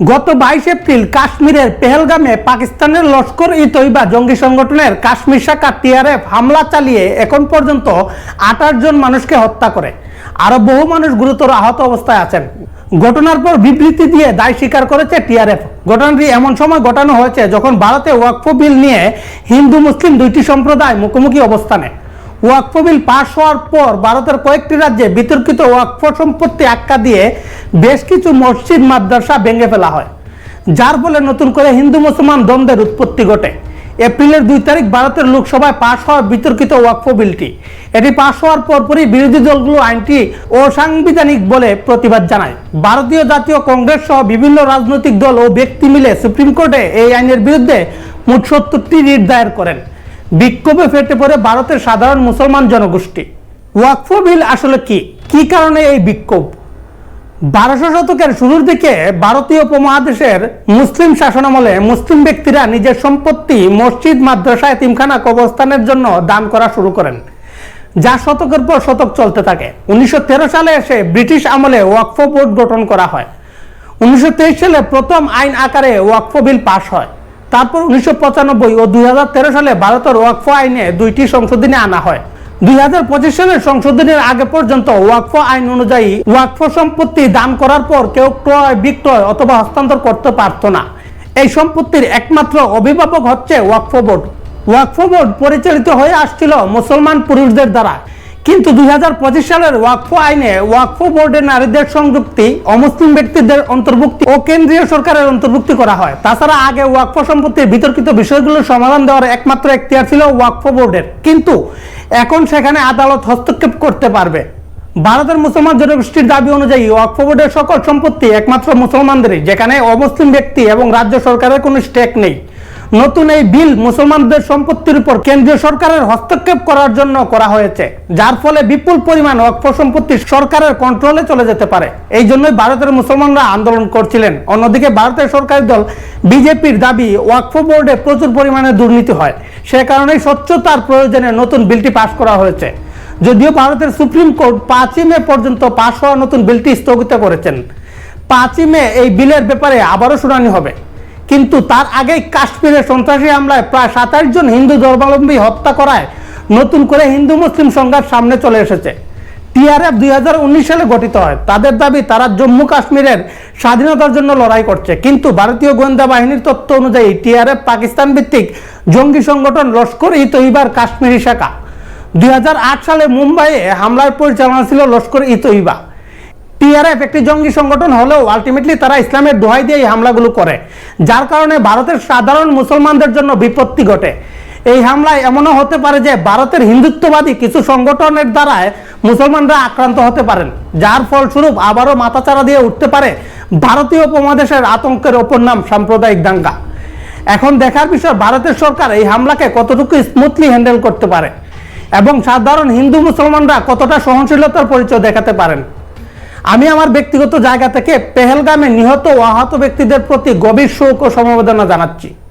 গত বাইশ এপ্রিল কাশ্মীরের পেহেলগামে পাকিস্তানের লস্কর ই তৈবা জঙ্গি সংগঠনের কাশ্মীর শাখা টিআরএফ হামলা চালিয়ে এখন পর্যন্ত আঠাশ জন মানুষকে হত্যা করে। আরও বহু মানুষ গুরুতর আহত অবস্থায় আছেন। ঘটনার পর বিবৃতি দিয়ে দায় স্বীকার করেছে টিআরএফ ঘটনাটি এমন সময় ঘটানো হয়েছে যখন ভারতে ওয়াকফ বিল নিয়ে হিন্দু, মুসলিম দুইটি সম্প্রদায় মুখোমুখি অবস্থানে। ওয়াকফ বিল পাশ হওয়ার পর ভারতের কয়েকটি রাজ্যে বিতর্কিত ওয়াকফ সম্পত্তি আক্কা দিয়ে বেশ কিছু মসজিদ, মাদ্রাসা ভেঙে ফেলা হয়। যার ফলে নতুন করে হিন্দু মুসলমান দ্বন্দ্বের উৎপত্তি ঘটে। এপ্রিলের দুই তারিখ ভারতের লোকসভায় পাশ হওয়া বিতর্কিত ওয়াকফ বিলটি এটি পাশ হওয়ার পরপরই বিরোধী দলগুলো আইনটি অসাংবিধানিক বলে প্রতিবাদ জানায়। ভারতীয় জাতীয় কংগ্রেস সহ বিভিন্ন রাজনৈতিক দল ও ব্যক্তি মিলে সুপ্রিম কোর্টে এই আইনের বিরুদ্ধে মোট সত্তরটি রিট দায়ের করেন। বিক্ষোভে ফেটে পড়ে ভারতের সাধারণ মুসলমান জনগোষ্ঠী। ওয়াকফ বিল আসলে কি? কি কারণে এই বিক্ষোভ? বারোশো শতকের শুরুর দিকে ভারতীয় উপমহাদেশের মুসলিম শাসনামলে মুসলিম ব্যক্তিরা নিজের সম্পত্তি মসজিদ, মাদ্রাসা, এতিমখানা, কবরস্থানের জন্য দান করা শুরু করেন, যা শতকের পর শতক চলতে থাকে। উনিশশো তেরো সালে এসে ব্রিটিশ আমলে ওয়াকফ বোর্ড গঠন করা হয়। উনিশশো তেইশ সালে প্রথম আইন আকারে ওয়াকফ বিল পাশ হয়। তারপর উনিশশো ও দুই সালে ভারতের ওয়াকফ আইনে দুইটি সংশোধনী আনা হয়। দুই সালের সংশোধনের আগে পর্যন্ত ওয়াকফ আইন অনুযায়ী ওয়াকফ সম্পত্তি দান করার পর কেউ ক্রয়, বিক্রয় অথবা হস্তান্তর করতে পারত না। এই সম্পত্তির একমাত্র অভিভাবক হচ্ছে ওয়াকফ বোর্ড। ওয়াকফ বোর্ড পরিচালিত হয়ে আসছিল মুসলমান পুরুষদের দ্বারা। কিন্তু দুই হাজার পঁচিশ সালের ওয়াকফ আইনে ওয়াকফ বোর্ডের নারীদের সংযুক্তি অমুসলিম ব্যক্তিদের অন্তর্ভুক্তি ও কেন্দ্রীয় সরকারের অন্তর্ভুক্তি করা হয়। তাছাড়া আগে ওয়াকফ সম্পত্তির বিতর্কিত বিষয়গুলোর সমাধান দেওয়ার একমাত্র এখতিয়ার ছিল ওয়াকফ বোর্ডের। কিন্তু এখন সেখানে আদালত হস্তক্ষেপ করতে পারবে। ভারতের মুসলমান জনগোষ্ঠীর দাবি অনুযায়ী ওয়াকফ বোর্ডের সকল সম্পত্তি একমাত্র মুসলমানদেরই, যেখানে অমুসলিম ব্যক্তি এবং রাজ্য সরকারের কোনো স্টেক নেই। নতুন এই বিল মুসলমানদের সম্পত্তির উপর কেন্দ্রীয় সরকারের হস্তক্ষেপ করার জন্য করা হয়েছে, যার ফলে বিপুল পরিমাণ ওয়াকফ সম্পত্তি সরকারের কন্ট্রোলে চলে যেতে পারে। এই জন্যই ভারতের মুসলমানরা আন্দোলন করছিলেন। অন্যদিকে ভারতের সরকারি দল বিজেপির দাবি, ওয়াকফ বোর্ডে প্রচুর পরিমাণে দুর্নীতি হয়। সে কারণেই স্বচ্ছতার প্রয়োজনে নতুন বিলটি পাশ করা হয়েছে। যদিও ভারতের সুপ্রিম কোর্ট পাঁচই মে পর্যন্ত পাশ হওয়া নতুন বিলটি স্থগিত করেছেন। পাঁচই মে এই বিলের ব্যাপারে আবারও শুনানি হবে। কিন্তু তার আগেই কাশ্মীরের সন্ত্রাসী হামলায় প্রায় সাতাশ জন হিন্দু ধর্মাবলম্বী হত্যা করায় নতুন করে হিন্দু মুসলিম সংঘাত সামনে চলে এসেছে। টিআরএফ দুই হাজার উনিশ সালে গঠিত হয়। তাদের দাবি, তারা জম্মু কাশ্মীরের স্বাধীনতার জন্য লড়াই করছে। কিন্তু ভারতীয় গোয়েন্দা বাহিনীর তথ্য অনুযায়ী টিআরএফ পাকিস্তান ভিত্তিক জঙ্গি সংগঠন লস্কর ই তৈবার কাশ্মীরি শাখা। দুই হাজার আট সালে মুম্বাইয়ে হামলার পরিচালনা ছিল লস্কর ই তৈবা টিআরএফ একটি জঙ্গি সংগঠন হলেও আলটিমেটলি তারা ইসলামের দোহাই দিয়ে এই হামলাগুলো করে, যার কারণে ভারতের সাধারণ মুসলমানদের জন্য বিপত্তি ঘটে। এই হামলায় এমনও হতে পারে যে ভারতের হিন্দুত্ববাদী কিছু সংগঠনের দ্বারায় মুসলমানরা আক্রান্ত হতে পারেন, যার ফলস্বরূপ আবারও মাথাচাড়া দিয়ে উঠতে পারে ভারতীয় উপমহাদেশের আতঙ্কের ওপর নাম সাম্প্রদায়িক দাঙ্গা। এখন দেখার বিষয়, ভারতের সরকার এই হামলাকে কতটুকু স্মুথলি হ্যান্ডেল করতে পারে এবং সাধারণ হিন্দু মুসলমানরা কতটা সহনশীলতার পরিচয় দেখাতে পারেন? আমি আমার ব্যক্তিগত জায়গা থেকে পেহেলগামে নিহত ও আহত ব্যক্তিদের প্রতি গভীর শোক ও সমবেদনা জানাচ্ছি।